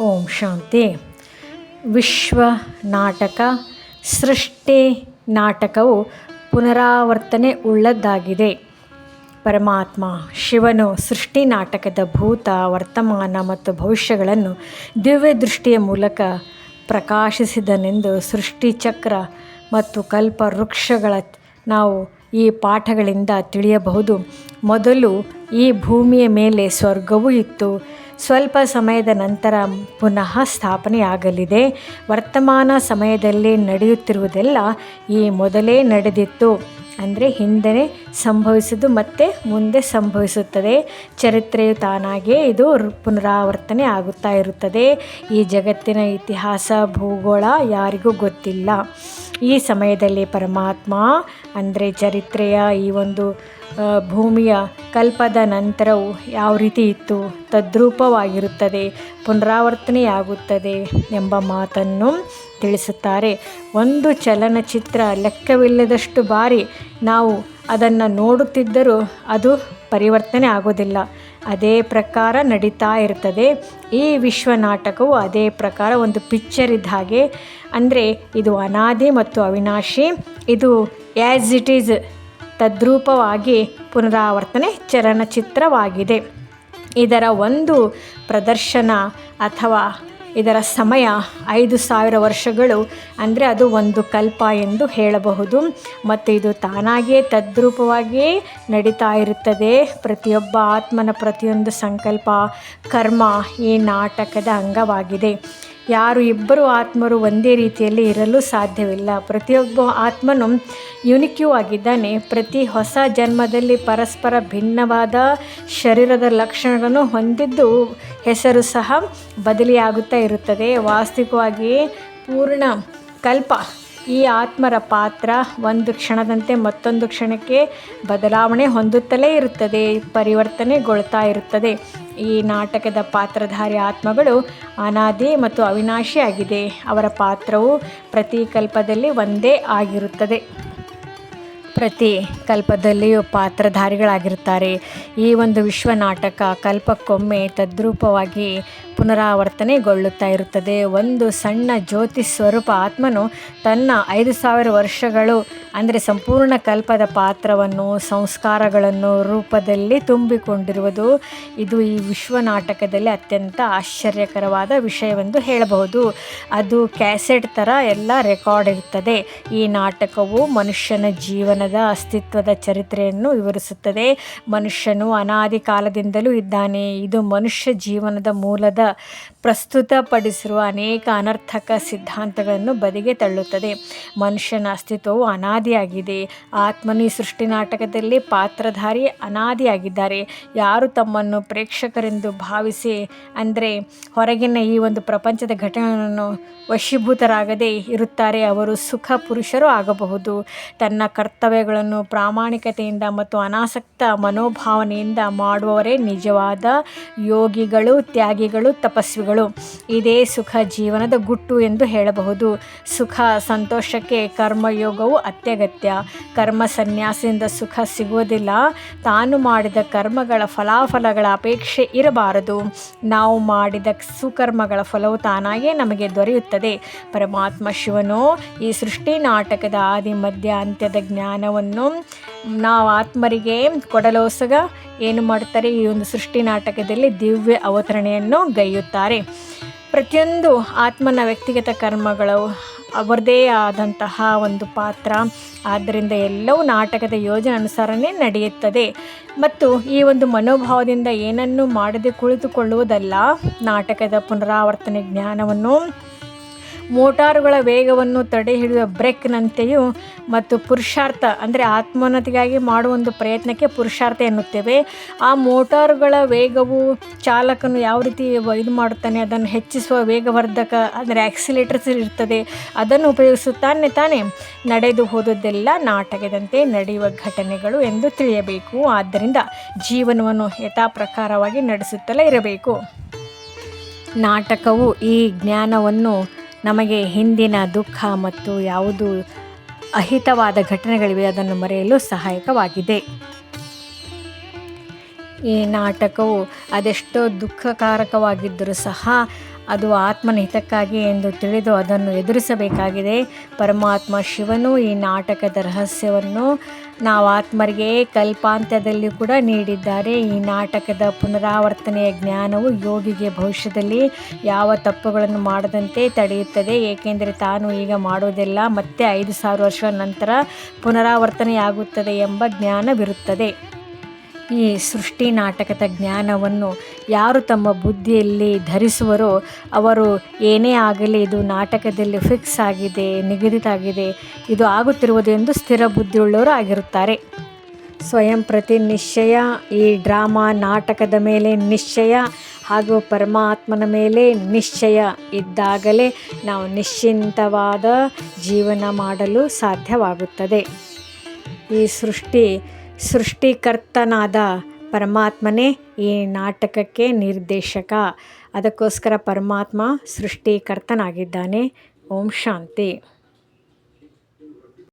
ಓಂ ಶಾಂತಿ. ವಿಶ್ವ ನಾಟಕ ಸೃಷ್ಟಿ ನಾಟಕವು ಪುನರಾವರ್ತನೆ ಉಳ್ಳದ್ದಾಗಿದೆ. ಪರಮಾತ್ಮ ಶಿವನು ಸೃಷ್ಟಿ ನಾಟಕದ ಭೂತ, ವರ್ತಮಾನ ಮತ್ತು ಭವಿಷ್ಯಗಳನ್ನು ದಿವ್ಯ ದೃಷ್ಟಿಯ ಮೂಲಕ ಪ್ರಕಾಶಿಸಿದನೆಂದು ಸೃಷ್ಟಿ ಚಕ್ರ ಮತ್ತು ಕಲ್ಪ ವೃಕ್ಷಗಳ ನಾವು ಈ ಪಾಠಗಳಿಂದ ತಿಳಿಯಬಹುದು. ಮೊದಲು ಈ ಭೂಮಿಯ ಮೇಲೆ ಸ್ವರ್ಗವೂ ಇತ್ತು. ಸ್ವಲ್ಪ ಸಮಯದ ನಂತರ ಪುನಃ ಸ್ಥಾಪನೆಯಾಗಲಿದೆ. ವರ್ತಮಾನ ಸಮಯದಲ್ಲಿ ನಡೆಯುತ್ತಿರುವುದೆಲ್ಲ ಈ ಮೊದಲೇ ನಡೆದಿತ್ತು. ಅಂದರೆ ಹಿಂದೆ ಸಂಭವಿಸಿದ್ದು ಮತ್ತೆ ಮುಂದೆ ಸಂಭವಿಸುತ್ತದೆ. ಚರಿತ್ರೆಯು ತಾನಾಗೇ ಇದು ಪುನರಾವರ್ತನೆ ಆಗುತ್ತಾ ಇರುತ್ತದೆ. ಈ ಜಗತ್ತಿನ ಇತಿಹಾಸ, ಭೂಗೋಳ ಯಾರಿಗೂ ಗೊತ್ತಿಲ್ಲ. ಈ ಸಮಯದಲ್ಲಿ ಪರಮಾತ್ಮ, ಅಂದರೆ ಚರಿತ್ರೆಯ ಈ ಒಂದು ಭೂಮಿಯ ಕಲ್ಪದ ನಂತರವು ಯಾವ ರೀತಿ ಇತ್ತು? ತದ್ರೂಪವಾಗಿರುತ್ತದೆ, ಪುನರಾವರ್ತನೆಯಾಗುತ್ತದೆ ಎಂಬ ಮಾತನ್ನು ತಿಳಿಸುತ್ತಾರೆ. ಒಂದು ಚಲನಚಿತ್ರ ಲೆಕ್ಕವಿಲ್ಲದಷ್ಟು ಬಾರಿ ನಾವು ಅದನ್ನು ನೋಡುತ್ತಿದ್ದರೂ ಅದು ಪರಿವರ್ತನೆ ಆಗೋದಿಲ್ಲ ಅದೇ ಪ್ರಕಾರ ನಡೀತಾ ಇರ್ತದೆ. ಈ ವಿಶ್ವ ನಾಟಕವು ಅದೇ ಪ್ರಕಾರ ಒಂದು ಪಿಕ್ಚರ್ ಇದ್ದ ಹಾಗೆ. ಅಂದರೆ ಇದು ಅನಾದಿ ಮತ್ತು ಅವಿನಾಶಿ. ಇದು ಆ್ಯಸ್ ಇಟ್ ಈಸ್ ತದ್ರೂಪವಾಗಿ ಪುನರಾವರ್ತನೆ ಚಲನಚಿತ್ರವಾಗಿದೆ. ಇದರ ಒಂದು ಪ್ರದರ್ಶನ ಅಥವಾ ಇದರ ಸಮಯ ಐದು ಸಾವಿರ ವರ್ಷಗಳು. ಅಂದರೆ ಅದು ಒಂದು ಕಲ್ಪ ಎಂದು ಹೇಳಬಹುದು. ಮತ್ತು ಇದು ತಾನಾಗಿಯೇ ತದ್ರೂಪವಾಗಿಯೇ ನಡೀತಾ ಇರುತ್ತದೆ. ಪ್ರತಿಯೊಬ್ಬ ಆತ್ಮನ ಪ್ರತಿಯೊಂದು ಸಂಕಲ್ಪ, ಕರ್ಮ ಈ ನಾಟಕದ ಅಂಗವಾಗಿದೆ. ಯಾರು ಇಬ್ಬರು ಆತ್ಮರು ಒಂದೇ ರೀತಿಯಲ್ಲಿ ಇರಲು ಸಾಧ್ಯವಿಲ್ಲ. ಪ್ರತಿಯೊಬ್ಬ ಆತ್ಮನು ಯುನಿಕ್ಯೂ ಆಗಿದ್ದಾನೆ. ಪ್ರತಿ ಹೊಸ ಜನ್ಮದಲ್ಲಿ ಪರಸ್ಪರ ಭಿನ್ನವಾದ ಶರೀರದ ಲಕ್ಷಣಗಳನ್ನು ಹೊಂದಿದ್ದು ಹೆಸರು ಸಹ ಬದಲಿಯಾಗುತ್ತಾ ಇರುತ್ತದೆ. ವಾಸ್ತವಿಕವಾಗಿ ಪೂರ್ಣ ಕಲ್ಪ ಈ ಆತ್ಮರ ಪಾತ್ರ ಒಂದು ಕ್ಷಣದಂತೆ ಮತ್ತೊಂದು ಕ್ಷಣಕ್ಕೆ ಬದಲಾವಣೆ ಹೊಂದುತ್ತಲೇ ಇರುತ್ತದೆ, ಪರಿವರ್ತನೆಗೊಳ್ತಾ ಇರುತ್ತದೆ. ಈ ನಾಟಕದ ಪಾತ್ರಧಾರಿ ಆತ್ಮಗಳು ಅನಾದಿ ಮತ್ತು ಅವಿನಾಶಿಯಾಗಿದೆ. ಅವರ ಪಾತ್ರವು ಪ್ರತಿ ಕಲ್ಪದಲ್ಲಿ ಒಂದೇ ಆಗಿರುತ್ತದೆ. ಪ್ರತಿ ಕಲ್ಪದಲ್ಲಿಯೂ ಪಾತ್ರಧಾರಿಗಳಾಗಿರುತ್ತಾರೆ. ಈ ಒಂದು ವಿಶ್ವ ನಾಟಕ ಕಲ್ಪಕ್ಕೊಮ್ಮೆ ತದ್ರೂಪವಾಗಿ ಪುನರಾವರ್ತನೆಗೊಳ್ಳುತ್ತಾ ಇರುತ್ತದೆ. ಒಂದು ಸಣ್ಣ ಜ್ಯೋತಿ ಸ್ವರೂಪ ಆತ್ಮನು ತನ್ನ ಐದು ಸಾವಿರ ವರ್ಷಗಳು, ಅಂದರೆ ಸಂಪೂರ್ಣ ಕಲ್ಪದ ಪಾತ್ರವನ್ನು, ಸಂಸ್ಕಾರಗಳನ್ನು ರೂಪದಲ್ಲಿ ತುಂಬಿಕೊಂಡಿರುವುದು ಇದು ಈ ವಿಶ್ವ ನಾಟಕದಲ್ಲಿ ಅತ್ಯಂತ ಆಶ್ಚರ್ಯಕರವಾದ ವಿಷಯವೆಂದು ಹೇಳಬಹುದು. ಅದು ಕ್ಯಾಸೆಟ್ ಥರ ಎಲ್ಲ ರೆಕಾರ್ಡ್ ಇರ್ತದೆ ಈ ನಾಟಕವು ಮನುಷ್ಯನ ಜೀವನದ ಅಸ್ತಿತ್ವದ ಚರಿತ್ರೆಯನ್ನು ವಿವರಿಸುತ್ತದೆ. ಮನುಷ್ಯನು ಅನಾದಿ ಕಾಲದಿಂದಲೂ ಇದ್ದಾನೆ. ಇದು ಮನುಷ್ಯ ಜೀವನದ ಮೂಲದ ಪ್ರಸ್ತುತಪಡಿಸಿರುವ ಅನೇಕ ಅನರ್ಥಕ ಸಿದ್ಧಾಂತಗಳನ್ನು ಬದಿಗೆ ತಳ್ಳುತ್ತದೆ. ಮನುಷ್ಯನ ಅಸ್ತಿತ್ವವು ಅನಾದಿಯಾಗಿದೆ. ಆತ್ಮನಿ ಸೃಷ್ಟಿ ನಾಟಕದಲ್ಲಿ ಪಾತ್ರಧಾರಿ ಅನಾದಿಯಾಗಿದ್ದಾರೆ. ಯಾರು ತಮ್ಮನ್ನು ಪ್ರೇಕ್ಷಕರೆಂದು ಭಾವಿಸಿ, ಅಂದರೆ ಹೊರಗಿನ ಈ ಒಂದು ಪ್ರಪಂಚದ ಘಟನೆಗಳನ್ನು ವಶೀಭೂತರಾಗದೇ ಇರುತ್ತಾರೆ, ಅವರು ಸುಖ ಪುರುಷರು ಆಗಬಹುದು. ತನ್ನ ಕರ್ತವ್ಯಗಳನ್ನು ಪ್ರಾಮಾಣಿಕತೆಯಿಂದ ಮತ್ತು ಅನಾಸಕ್ತ ಮನೋಭಾವನೆಯಿಂದ ಮಾಡುವವರೇ ನಿಜವಾದ ಯೋಗಿಗಳು, ತ್ಯಾಗಿಗಳು, ತಪಸ್ವಿಗಳು. ಇದೇ ಸುಖ ಜೀವನದ ಗುಟ್ಟು ಎಂದು ಹೇಳಬಹುದು. ಸುಖ ಸಂತೋಷಕ್ಕೆ ಕರ್ಮಯೋಗವು ಅತ್ಯಗತ್ಯ. ಕರ್ಮ ಸನ್ಯಾಸದಿಂದ ಸುಖ ಸಿಗುವುದಿಲ್ಲ. ತಾನು ಮಾಡಿದ ಕರ್ಮಗಳ ಫಲಾಫಲಗಳ ಅಪೇಕ್ಷೆ ಇರಬಾರದು. ನಾವು ಮಾಡಿದ ಸುಕರ್ಮಗಳ ಫಲವು ತಾನಾಗೇ ನಮಗೆ ದೊರೆಯುತ್ತದೆ. ಪರಮಾತ್ಮ ಶಿವನು, ಈ ಸೃಷ್ಟಿ ನಾಟಕದ ಆದಿ ಮಧ್ಯ ಅಂತ್ಯದ ಜ್ಞಾನವನ್ನು ನಾವು ಆತ್ಮರಿಗೆ ಕೊಡಲೋಸಗ ಏನು ಮಾಡ್ತಾರೆ ಈ ಒಂದು ಸೃಷ್ಟಿ ನಾಟಕದಲ್ಲಿ ದಿವ್ಯ ಅವತರಣೆಯನ್ನು ಗೈಯುತ್ತಾರೆ. ಪ್ರತಿಯೊಂದು ಆತ್ಮನ ವ್ಯಕ್ತಿಗತ ಕರ್ಮಗಳು ಅವರದೇ ಆದಂತಹ ಒಂದು ಪಾತ್ರ. ಆದ್ದರಿಂದ ಎಲ್ಲವೂ ನಾಟಕದ ಯೋಜನೆ ಅನುಸಾರನೇ ನಡೆಯುತ್ತದೆ. ಮತ್ತು ಈ ಒಂದು ಮನೋಭಾವದಿಂದ ಏನನ್ನು ಮಾಡದೆ ಕುಳಿತುಕೊಳ್ಳುವುದಲ್ಲ, ನಾಟಕದ ಪುನರಾವರ್ತನೆ ಜ್ಞಾನವನ್ನು ಮೋಟಾರುಗಳ ವೇಗವನ್ನು ತಡೆ ಹಿಡಿಯುವ ಬ್ರೇಕ್ನಂತೆಯೂ ಮತ್ತು ಪುರುಷಾರ್ಥ, ಅಂದರೆ ಆತ್ಮೋನ್ನತಿಗಾಗಿ ಮಾಡುವ ಒಂದು ಪ್ರಯತ್ನಕ್ಕೆ ಪುರುಷಾರ್ಥ ಎನ್ನುತ್ತೇವೆ. ಆ ಮೋಟಾರುಗಳ ವೇಗವು ಚಾಲಕನು ಯಾವ ರೀತಿ ಇದು ಮಾಡುತ್ತಾನೆ, ಅದನ್ನು ಹೆಚ್ಚಿಸುವ ವೇಗವರ್ಧಕ, ಅಂದರೆ ಆಕ್ಸಿಲೇಟರ್ಸ್ ಇರ್ತದೆ ಅದನ್ನು ಉಪಯೋಗಿಸುತ್ತಾನೆ ತಾನೇ. ನಡೆದು ಹೋದದ್ದೆಲ್ಲ ನಾಟಕದಂತೆ ನಡೆಯುವ ಘಟನೆಗಳು ಎಂದು ತಿಳಿಯಬೇಕು. ಆದ್ದರಿಂದ ಜೀವನವನ್ನು ಯಥಾಪ್ರಕಾರವಾಗಿ ನಡೆಸುತ್ತಲೇ ಇರಬೇಕು. ನಾಟಕವು ಈ ಜ್ಞಾನವನ್ನು ನಮಗೆ ಹಿಂದಿನ ದುಃಖ ಮತ್ತು ಯಾವುದು ಅಹಿತವಾದ ಘಟನೆಗಳಿವೆ ಅದನ್ನು ಮರೆಯಲು ಸಹಾಯಕವಾಗಿದೆ. ಈ ನಾಟಕವು ಅದೆಷ್ಟೋ ದುಃಖಕಾರಕವಾಗಿದ್ದರೂ ಸಹ ಅದು ಆತ್ಮನ ಹಿತಕ್ಕಾಗಿ ಎಂದು ತಿಳಿದು ಅದನ್ನು ಎದುರಿಸಬೇಕಾಗಿದೆ. ಪರಮಾತ್ಮ ಶಿವನು ಈ ನಾಟಕದ ರಹಸ್ಯವನ್ನು ನಾವು ಆತ್ಮರಿಗೆ ಕಲ್ಪಾಂತ್ಯದಲ್ಲಿ ಕೂಡ ನೀಡಿದ್ದಾರೆ. ಈ ನಾಟಕದ ಪುನರಾವರ್ತನೆಯ ಜ್ಞಾನವು ಯೋಗಿಗೆ ಭವಿಷ್ಯದಲ್ಲಿ ಯಾವ ತಪ್ಪುಗಳನ್ನು ಮಾಡದಂತೆ ತಡೆಯುತ್ತದೆ. ಏಕೆಂದರೆ ತಾನು ಈಗ ಮಾಡುವುದೆಲ್ಲ ಮತ್ತೆ ಐದು ಸಾವಿರ ವರ್ಷಗಳ ನಂತರ ಪುನರಾವರ್ತನೆಯಾಗುತ್ತದೆ ಎಂಬ ಜ್ಞಾನವಿರುತ್ತದೆ. ಈ ಸೃಷ್ಟಿ ನಾಟಕದ ಜ್ಞಾನವನ್ನು ಯಾರು ತಮ್ಮ ಬುದ್ಧಿಯಲ್ಲಿ ಧರಿಸುವರೋ ಅವರು ಏನೇ ಆಗಲಿ ಇದು ನಾಟಕದಲ್ಲಿ ಫಿಕ್ಸ್ ಆಗಿದೆ, ನಿಗದಿತ ಆಗಿದೆ, ಇದು ಆಗುತ್ತಿರುವುದು ಎಂದು ಸ್ಥಿರ ಬುದ್ಧಿಯುಳ್ಳವರು ಆಗಿರುತ್ತಾರೆ. ಸ್ವಯಂ ಪ್ರತಿ ನಿಶ್ಚಯ, ಈ ಡ್ರಾಮಾ ನಾಟಕದ ಮೇಲೆ ನಿಶ್ಚಯ ಹಾಗೂ ಪರಮಾತ್ಮನ ಮೇಲೆ ನಿಶ್ಚಯ ಇದ್ದಾಗಲೇ ನಾವು ನಿಶ್ಚಿಂತವಾದ ಜೀವನ ಮಾಡಲು ಸಾಧ್ಯವಾಗುತ್ತದೆ. ಈ ಸೃಷ್ಟಿ ಸೃಷ್ಟಿಕರ್ತನಾದ ಪರಮಾತ್ಮನೇ ಈ ನಾಟಕಕ್ಕೆ ನಿರ್ದೇಶಕ. ಅದಕ್ಕೋಸ್ಕರ ಪರಮಾತ್ಮ ಸೃಷ್ಟಿಕರ್ತನಾಗಿದ್ದಾನೆ. ಓಂ ಶಾಂತಿ.